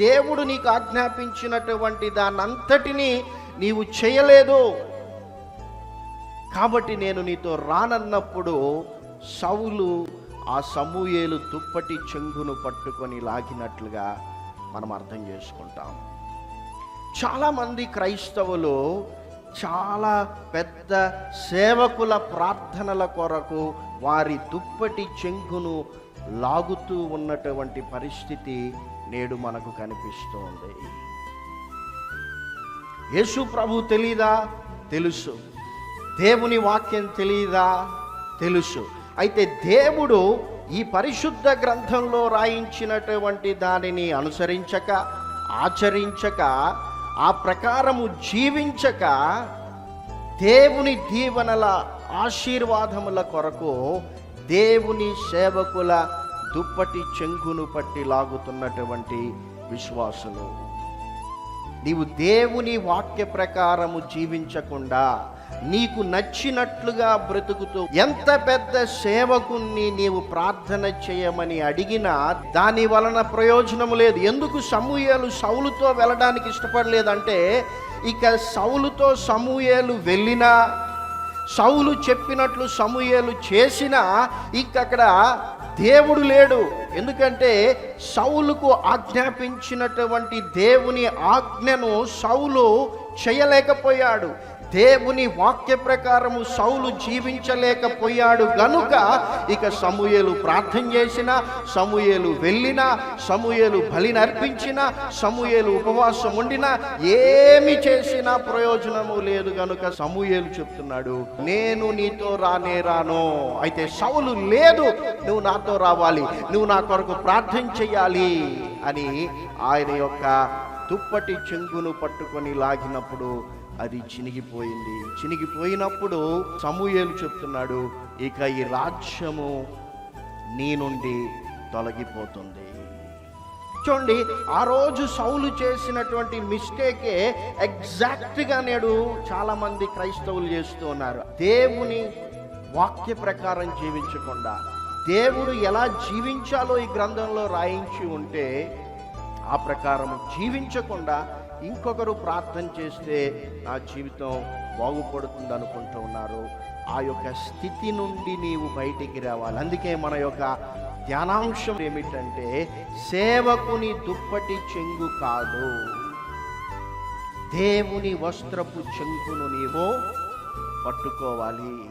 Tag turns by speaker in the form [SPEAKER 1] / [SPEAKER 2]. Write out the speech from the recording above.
[SPEAKER 1] దేవుడు నీకు ఆజ్ఞాపించినటువంటి దానంతటినీ నీవు చేయలేదు. కాబట్టి నేను నీతో రానన్నప్పుడు సౌలు ఆ సమూయేలు దుప్పటి చెంగును పట్టుకొని లాగినట్లుగా మనం అర్థం చేసుకుంటాం. చాలామంది క్రైస్తవులు చాలా పెద్ద సేవకుల ప్రార్థనల కొరకు వారి దుప్పటి చెంగును లాగుతూ ఉన్నటువంటి పరిస్థితి నేడు మనకు కనిపిస్తోంది. యేసు ప్రభు తెలీదా? తెలుసు. దేవుని వాక్యం తెలియదా తెలుసు. అయితే దేవుడు ఈ పరిశుద్ధ గ్రంథంలో రాయించినటువంటి దానిని అనుసరించక ఆచరించక ఆ ప్రకారము జీవించక దేవుని దీవెనల ఆశీర్వాదముల కొరకు దేవుని సేవకుల దుప్పటి చెంగును పట్టి లాగుతున్నటువంటి విశ్వాసులు. నీవు దేవుని వాక్య ప్రకారము జీవించకుండా నీకు నచ్చినట్లుగా బ్రతుకుతూ ఎంత పెద్ద సేవకుణ్ణి నీవు ప్రార్థన చేయమని అడిగినా దాని వలన ప్రయోజనం లేదు. ఎందుకు సమూహలు సౌలుతో వెళ్ళడానికి ఇష్టపడలేదంటే ఇక సౌలుతో సమూహలు వెళ్ళినా సౌలు చెప్పినట్లు సమూయేలు చేసినా ఇంకక్కడ దేవుడు లేడు. ఎందుకంటే సౌలుకు ఆజ్ఞాపించినటువంటి దేవుని ఆజ్ఞను సౌలు చేయలేకపోయాడు. దేవుని వాక్య ప్రకారము సౌలు జీవించలేకపోయాడు. గనుక ఇక సమూయేలు ప్రార్థన చేసిన సమూయేలు వెళ్ళినా సమూయేలు బలిని అర్పించిన సమూయేలు ఉపవాసం ఉండినా ఏమి చేసినా ప్రయోజనము లేదు. గనుక సమూయేలు చెప్తున్నాడు నేను నీతో రానే రాను. అయితే సౌలు లేదు నువ్వు నాతో రావాలి నువ్వు నా కొరకు ప్రార్థన చెయ్యాలి అని ఆయన యొక్క దుప్పటి చెంగును పట్టుకొని లాగినప్పుడు అది చినిగిపోయింది. చినిగిపోయినప్పుడు సమూయేలు చెప్తున్నాడు ఇక ఈ రాజ్యము నీ నుండి తొలగిపోతుంది. చూడండి ఆ రోజు సౌలు చేసినటువంటి మిస్టేకే ఎగ్జాక్ట్గా నేడు చాలామంది క్రైస్తవులు చేస్తూ ఉన్నారు. దేవుని వాక్య ప్రకారం జీవించకుండా దేవుడు ఎలా జీవించాలో ఈ గ్రంథంలో రాయించి ఉంటే ఆ ప్రకారం జీవించకుండా ఇంకొకరు ప్రార్థన చేస్తే నా జీవితం బాగుపడుతుంది అనుకుంటూ ఉన్నారు. ఆ యొక్క స్థితి నుండి నీవు బయటికి రావాలి. అందుకే మన యొక్క ధ్యానాంశం ఏమిటంటే సేవకుని దుప్పటి చెంగు కాదు. దేవుని వస్త్రపు చెంగును నీవు పట్టుకోవాలి.